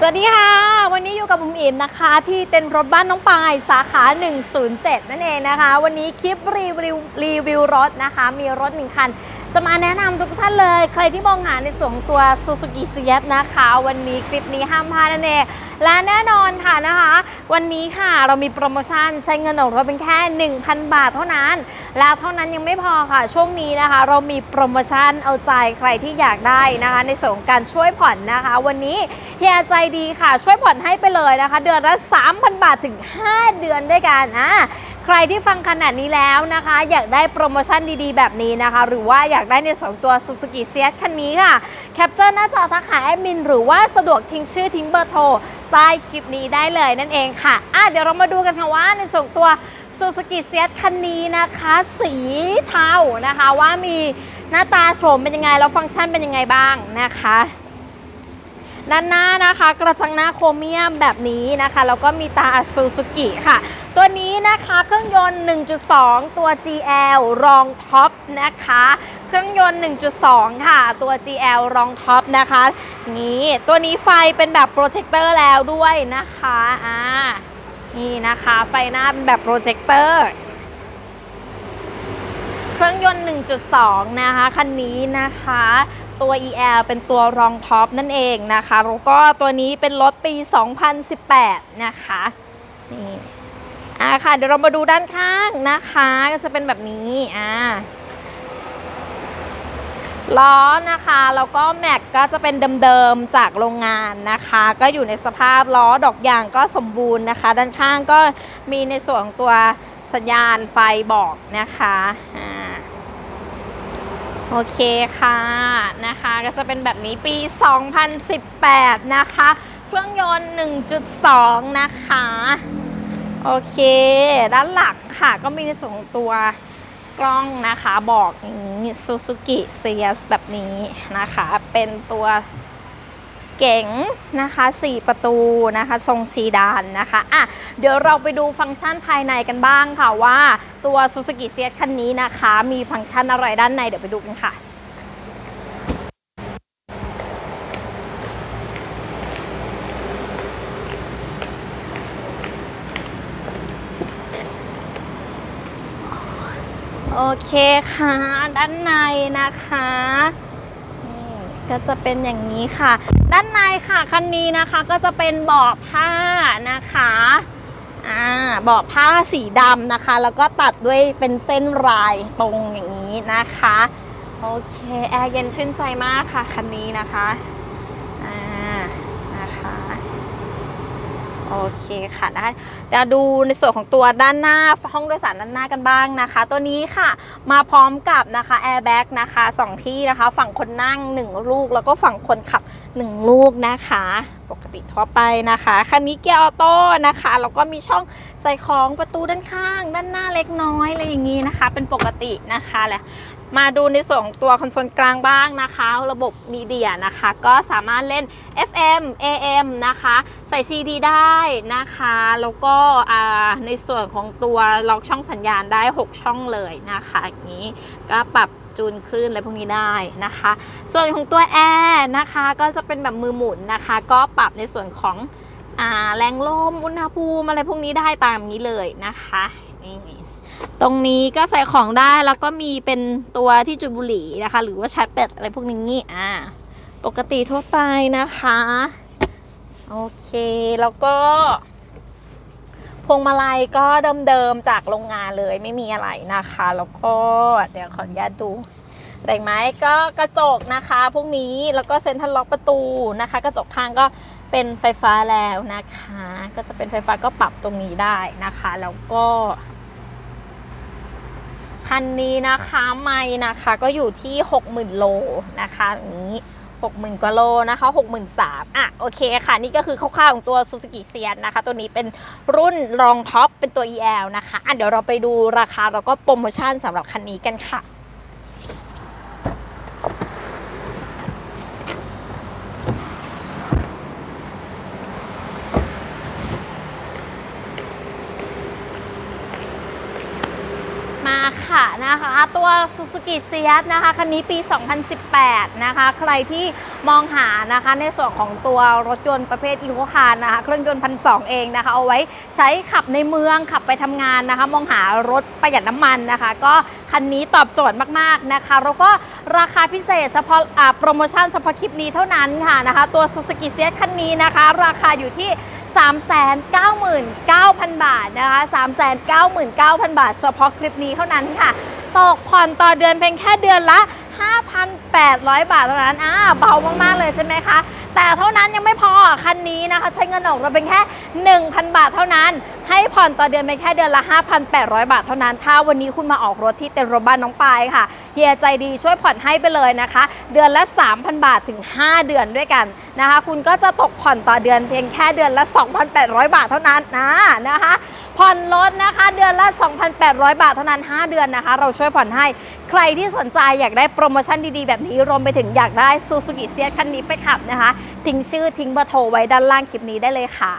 สวัสดีค่ะ วันนี้อยู่กับบุ๋มอิมนะคะ ที่เต็นท์รถบ้านน้องปายสาขา 107 นั่นเองนะคะ วันนี้คลิปรีวิวรีวิวรถนะคะ มีรถหนึ่งคัน จะมาแนะนำทุกท่านเลย ใครที่มองหาในส่วนของตัว Suzuki s i e t นะคะ วันนี้คลิปนี้ห้ามพลาดนั่นเองและแน่นอนค่ะนะคะ วันนี้ค่ะเรามีโปรโมชั่นใช้เงินขออกรถเป็นแค่ 1,000 บาทเท่านั้น แล้วเท่านั้นยังไม่พอค่ะ ช่วงนี้นะคะ เรามีโปรโมชั่นเอาใจใครที่อยากได้นะคะ ในส่วนของการช่วยผ่อนนะคะ วันนี้เฮียใจดีค่ะช่วยผ่อนให้ไปเลยนะคะ เดือนละ 3,000 บาทถึง 5 เดือนด้วยกันอะ ใครที่ฟังขนาดนี้แล้วนะคะ อยากได้โปรโมชั่นดีๆ แบบนี้นะคะ หรือว่าอยากได้ในส่วนของตัว Suzuki s i e t คันนี้ค่ะ แคปเจอร์หน้าจอทักหาแอดมิน หรือว่าสะดวกทิ้งชื่อทิ้งเบอร์โทรใต้คลิปนี้ได้เลยนั่นเองค่ะอะเดี๋ยวเรามาดูกันค่ะว่าในส่วนตัว Suzuki s i e t คันนี้นะคะ สีเทานะคะว่ามีหน้าตาโฉมเป็นยังไง แล้วฟังก์ชันเป็นยังไงบ้างนะคะ ด้านหน้านะคะ กระจังหน้าโครเมียมแบบนี้นะคะแล้วก็มีตาซูซูกิค่ะ ตัวนี้นะคะเครื่องยนต์ 1.2 ตัว GL รองท็อปนะคะเครื่องยนต์ 1.2 ค่ะ ตัว GL รองท็อปนะคะ นี่ตัวนี้ไฟเป็นแบบโปรเจคเตอร์แล้วด้วยนะคะอ่านี่นะคะ ไฟหน้าเป็นแบบโปรเจคเตอร์เครื่องยนต์ 1.2 นะคะ คันนี้นะคะ ตัว EL เป็นตัวรองท็อปนั่นเองนะคะ แล้วก็ตัวนี้เป็นรถปี 2018 นะคะนี่อ่าค่ะ เดี๋ยวเรามาดูด้านข้างนะคะ ก็จะเป็นแบบนี้อ่าล้อนะคะ แล้วก็แม็กก็จะเป็นเดิมๆจากโรงงานนะคะ ก็อยู่ในสภาพล้อดอกยางก็สมบูรณ์นะคะ ด้านข้างก็มีในส่วนของตัวสัญญาณไฟบอกนะคะอ่า โอเคค่ะนะคะก็จะเป็นแบบนี้ปี 2018 นะคะ เครื่องยนต์ 1.2 นะคะ โอเค ด้านหลังค่ะก็มีในส่วนของตัวกล้องนะคะบอกอย่างนี้ Suzuki s e a s แบบนี้นะคะ เป็นตัวเก๋งนะคะ 4 ประตูนะคะ ทรงซีดานนะคะอะเดี๋ยวเราไปดูฟังก์ชันภายในกันบ้างค่ะว่า ตัว Suzuki s e a s คันนี้นะคะ มีฟังก์ชันอะไรด้านในเดี๋ยวไปดูกันค่ะโอเคค่ะ ด้านในนะคะก็จะเป็นอย่างนี้ค่ะ ด้านในค่ะคันนี้นะคะก็จะเป็นเบาะผ้านะคะ อ่าบอกผ้าสีดำนะคะ แล้วก็ตัดด้วยเป็นเส้นลายตรงอย่างนี้นะคะ โอเค แอร์เย็นชื่นใจมากค่ะ คันนี้นะคะอ่านะคะ โอเคค่ะได้เดี๋ยวดูในส่วนของตัวด้านหน้าห้องโดยสารด้านหน้ากันบ้างนะคะ ตัวนี้ค่ะมาพร้อมกับนะคะแอร์แบ็กนะคะสองที่นะคะ ฝั่งคนนั่ง 1 ลูก แล้วก็ฝั่งคนขับ 1 ลูกนะคะ ปกติทั่วไปนะคะคันนี้เกียร์ออโต้นะคะแล้วก็มีช่องใส่ของประตูด้านข้าง ด้านหน้าเล็กน้อยอะไรอย่างนี้นะคะ เป็นปกตินะคะแหละ มาดูในส่วนของตัวคอนโซลกลางบ้างนะคะ ระบบมีเดียนะคะ ก็สามารถเล่น FM AM นะคะ ใส่ CD ได้นะคะ แล้วก็ในส่วนของตัวล็อกช่องสัญญาณได้ 6 ช่องเลยนะคะอย่างนี้ก็ปรับจูนคลื่นอะไรพวกนี้ได้นะคะ ส่วนของตัวแอร์นะคะก็จะเป็นแบบมือหมุนนะคะ ก็ปรับในส่วนของอแรงลมอุณหภูมิอะไรพวกนี้ได้ตามนี้เลยนะคะนี่ ตรงนี้ก็ใส่ของได้แล้วก็มีเป็นตัวที่จุดบุหรี่นะคะ หรือว่าชาร์จแบตอะไรพวกนี้อ่า ปกติทั่วไปนะคะ โอเคแล้วก็ พวงมาลัยก็เดิมๆจากโรงงานเลยไม่มีอะไรนะคะ แล้วก็เดี๋ยวขออนุญาตดูแต่งไม้ก็กระจกนะคะ พวกนี้แล้วก็เซ็นทรัลล็อกประตูนะคะ กระจกข้างก็เป็นไฟฟ้าแล้วนะคะ ก็จะเป็นไฟฟ้าก็ปรับตรงนี้ได้นะคะ แล้วก็ คันนี้นะคะไม่นะคะก็อยู่ที่ 60,000 โลนะคะอย่างนี้ 60,000กว่าโลนะคะ 63,000อะโอเคค่ะ นี่ก็คือคร่าวๆของตัว Suzuki s i e t นะคะ ตัวนี้เป็นรุ่นรองท็อปเป็นตัว EL นะคะอะเดี๋ยวเราไปดูราคาแล้วก็โปรโมชั่นสำหรับคันนี้กันค่ะ มาค่ะนะคะ ตัว Suzuki s e a t นะคะ คันนี้ปี 2018 นะคะ ใครที่มองหานะคะในส่วนของตัวรถยนต์ประเภทอีโคคาร์นะคะ เครื่องยนต์พันสเองนะคะ เอาไว้ใช้ขับในเมืองขับไปทำงานนะคะ มองหารถประหยัดน้ำมันนะคะ ก็คันนี้ตอบโจทย์มาก ๆ นะคะ แล้วก็ราคาพิเศษเฉพาะโปรโมชั่นเฉพาะคลิปนี้เท่านั้นค่ะนะคะ ตัว Suzuki s e a t คันนี้นะคะ ราคาอยู่ที่399,000 บาทนะคะ 399,000 บาท เฉพาะคลิปนี้เท่านั้นค่ะ ตกผ่อนต่อเดือนเพียงแค่เดือนละ 5,800 บาทเท่านั้นอ่าเบามากๆเลยใช่ไหมคะแต่เท่านั้นยังไม่พอคันนี้นะคะใช้เงินออกเราเป็นแค่ 1,000 บาทเท่านั้น ให้ผ่อนต่อเดือนเป็นแค่เดือนละ 5,800 บาทเท่านั้น ถ้าวันนี้คุณมาออกรถที่เต็นท์รถบ้านน้องปายค่ะเฮียใจดีช่วยผ่อนให้ไปเลยนะคะ เดือนละ 3,000 บาทถึง 5 เดือนด้วยกันนะคะ คุณก็จะตกผ่อนต่อเดือนเพียงแค่เดือนละ 2,800 บาทเท่านั้นนะนะคะผ่อนรถนะคะเดือนละ 2,800 บาทเท่านั้น 5 เดือนนะคะ เราช่วยผ่อนให้ใครที่สนใจอยากได้โปรโมชั่นดีๆ แบบนี้รวมไปถึงอยากได้ Suzuki เซียคันนี้ไปขับนะคะทิ้งชื่อทิ้งเบอร์โทรไว้ด้านล่างคลิปนี้ได้เลยค่ะ